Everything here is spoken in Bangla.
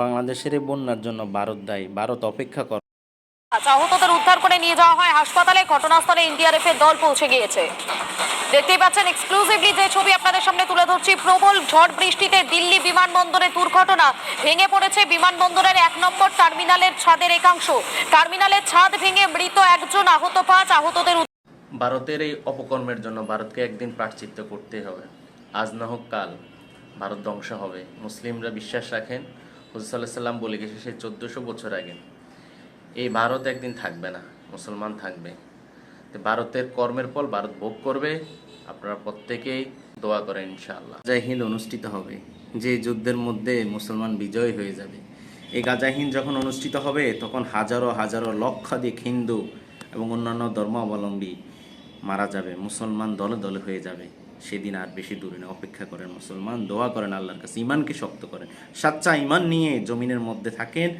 বাংলাদেশের এই বন্যার জন্য ভারত দায়ী। ভারত অপেক্ষা কর। আচ্ছা, আহতদের উদ্ধার করে নিয়ে যাওয়া হয় হাসপাতালে। ঘটনাস্থলে এনডিআরএফ এর দল পৌঁছে গিয়েছে। দেখতেই পাচ্ছেন এক্সক্লুসিভলি যে ছবি আপনাদের সামনে তুলে ধরছি প্রবল ঝড় বৃষ্টিতে দিল্লি বিমানবন্দরে দুর্ঘটনা ভেঙে পড়েছে। বিমানবন্দরের এক নম্বর টার্মিনালের ছাদের একাংশ। টার্মিনালের ছাদ ভেঙে মৃত একজন আহত পাঁচ আহতদের ভারতের এই অপকর্মের জন্য ভারতকে একদিন প্রাশ্চিত্য করতে হবে। আজ না হোক কাল ভারত ধ্বংস হবে। মুসলিমরা বিশ্বাস রাখেন হুজুর বলে গেছে সে চোদ্দোশো বছর আগে, এই ভারত একদিন থাকবে না, মুসলমান থাকবে। তো ভারতের কর্মের ফল ভারত ভোগ করবে, আপনারা প্রত্যেকেই দোয়া করেন ইনশাআল্লাহ। গাজা হিন্দ অনুষ্ঠিত হবে, যে যুদ্ধের মধ্যে মুসলমান বিজয় হয়ে যাবে। এই গাজা হিন্দ যখন অনুষ্ঠিত হবে, তখন হাজারো হাজারো লক্ষাধিক হিন্দু এবং অন্যান্য ধর্মাবলম্বী মারা যাবে, মুসলমান দলে দলে হয়ে যাবে। সেদিন আর বেশি দূরে না, অপেক্ষা করেন মুসলমান, দোয়া করেন আল্লাহর কাছে ইমানকে শক্ত করেন। সাচ্চা ইমান নিয়ে জমিনের মধ্যে থাকেন।